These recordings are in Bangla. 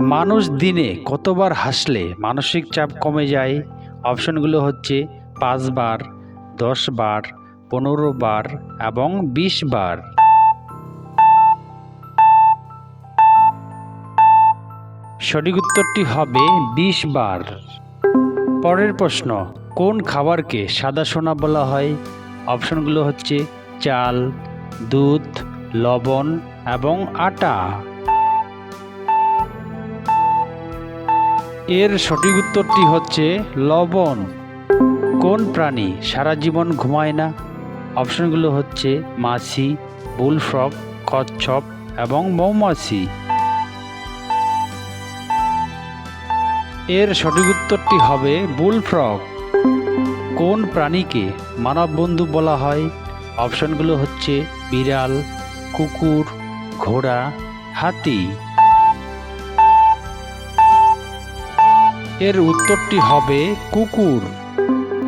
মানুষ দিনে কতবার হাসলে মানসিক চাপ কমে যায়? অপশনগুলো হচ্ছে পাঁচবার দশ বার পনেরো বার এবং বিশ বার সঠিক উত্তরটি হবে বিশ বার পরের প্রশ্ন, কোন খাবারকে সাদা সোনা বলা হয়? অপশনগুলো হচ্ছে চাল, দুধ, লবণ এবং আটা। এর সঠিক উত্তরটি হচ্ছে লবণ। কোন প্রাণী সারা জীবন ঘুমায় না? অপশনগুলো হচ্ছে মাছি বুলফ্রক কচ্ছপ এবং মৌমাছি। এর সঠিক উত্তরটি হবে বুলফ্রক কোন প্রাণীকে মানববন্ধু বলা হয়? অপশনগুলো হচ্ছে বিড়াল, কুকুর, ঘোড়া, হাতি। এর উত্তরটি হবে কুকুর।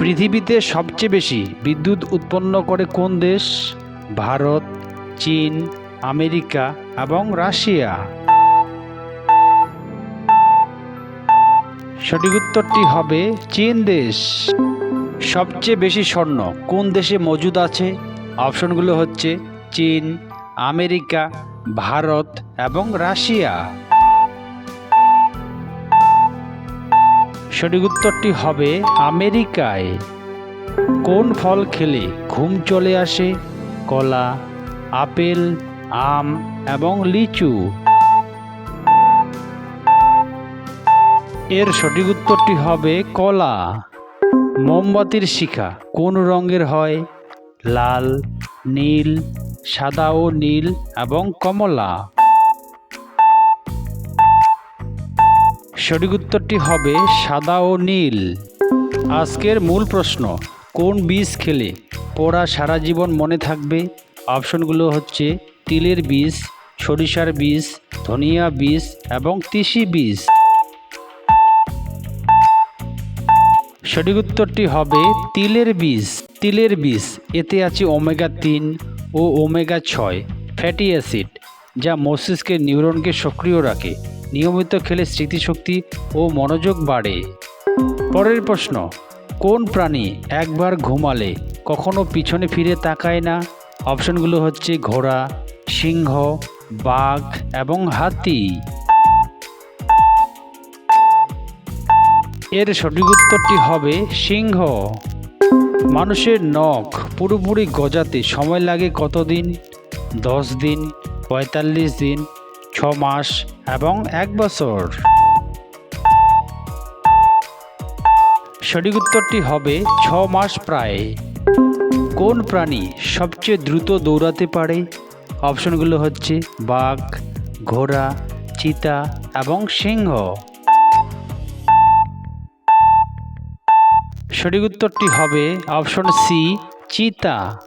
পৃথিবীতে সবচেয়ে বেশি বিদ্যুৎ উৎপন্ন করে কোন দেশ? ভারত, চীন, আমেরিকা এবং রাশিয়া। সঠিক উত্তরটি হবে চীন দেশ। সবচেয়ে বেশি স্বর্ণ কোন দেশে মজুদ আছে? অপশনগুলো হচ্ছে চীন, আমেরিকা, ভারত এবং রাশিয়া। সঠিক উত্তরটি হবে আমেরিকায়। কোন ফল খেলে ঘুম চলে আসে? কলা, আপেল, আম এবং লিচু। এর সঠিক উত্তরটি হবে কলা। মোমবাতির শিখা কোন রঙের হয়? লাল, নীল, সাদা ও নীল এবং কমলা। সঠিক উত্তরটি হবে সাদা ও নীল। আজকের মূল প্রশ্ন, কোন বীজ খেলে পড়া সারা জীবন মনে থাকবে? অপশনগুলো হচ্ছে তিলের বীজ, সরিষার বীজ, ধনিয়া বীজ এবং তিসি বীজ। সঠিক উত্তরটি হবে তিলের বীজ। তিলের বীজ, এতে আছে ওমেগা তিন ও ওমেগা ছয়, ফ্যাটি অ্যাসিড, যা মস্তিষ্কের নিউরনকে সক্রিয় রাখে। নিয়মিত খেলে স্মৃতিশক্তি ও মনোযোগ বাড়ে। পরের প্রশ্ন, কোন প্রাণী একবার ঘুমালে কখনো পিছনে ফিরে তাকায় না? অপশনগুলো হচ্ছে ঘোড়া, সিংহ, বাঘ এবং হাতি। এর সঠিক উত্তরটি হবে সিংহ। মানুষের নখ পুরোপুরি গজাতে সময় লাগে কতদিন? দশ দিন, পঁয়তাল্লিশ দিন ছ মাস এবং এক বছর। সঠিক উত্তরটি হবে ছ মাস প্রায়। কোন প্রাণী সবচেয়ে দ্রুত দৌড়াতে পারে? অপশনগুলো হচ্ছে বাঘ, ঘোড়া, চিতা এবং সিংহ। সঠিক উত্তরটি হবে অপশন সি, চিতা।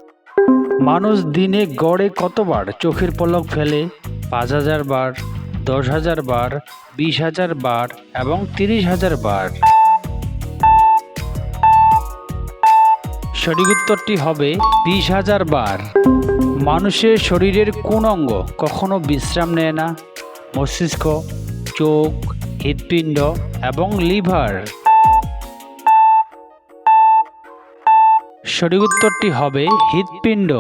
মানুষ দিনে গড়ে কতবার চোখের পলক ফেলে? পাঁচ হাজার বার, দশ হাজার বার, বিশ হাজার বার এবং তিরিশ হাজার বার। সঠিক উত্তরটি হবে বিশ হাজার বার। মানুষের শরীরের কোন অঙ্গ কখনো বিশ্রাম নেয় না? মস্তিষ্ক, চোখ, হৃৎপিণ্ড এবং লিভার। সঠিক উত্তরটি হবে হৃৎপিণ্ড।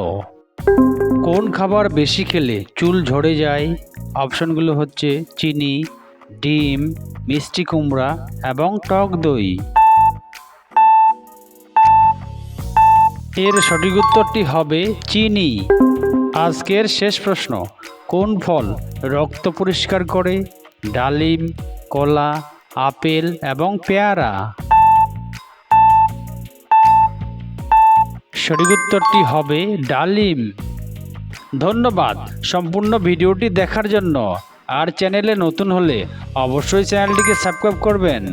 কোন খাবার বেশি খেলে চুল ঝরে যায়? অপশনগুলো হচ্ছে চিনি, ডিম, মিষ্টি কুমড়া এবং টক দই। এর সঠিক উত্তরটি হবে চিনি। আজকের শেষ প্রশ্ন, কোন ফল রক্ত পরিষ্কার করে? ডালিম, কলা, আপেল এবং পেয়ারা। সঠিক উত্তরটি হবে ডালিম। ধন্যবাদ সম্পূর্ণ ভিডিওটি দেখার জন্য। আর চ্যানেলে নতুন হলে অবশ্যই চ্যানেলটিকে সাবস্ক্রাইব করবেন।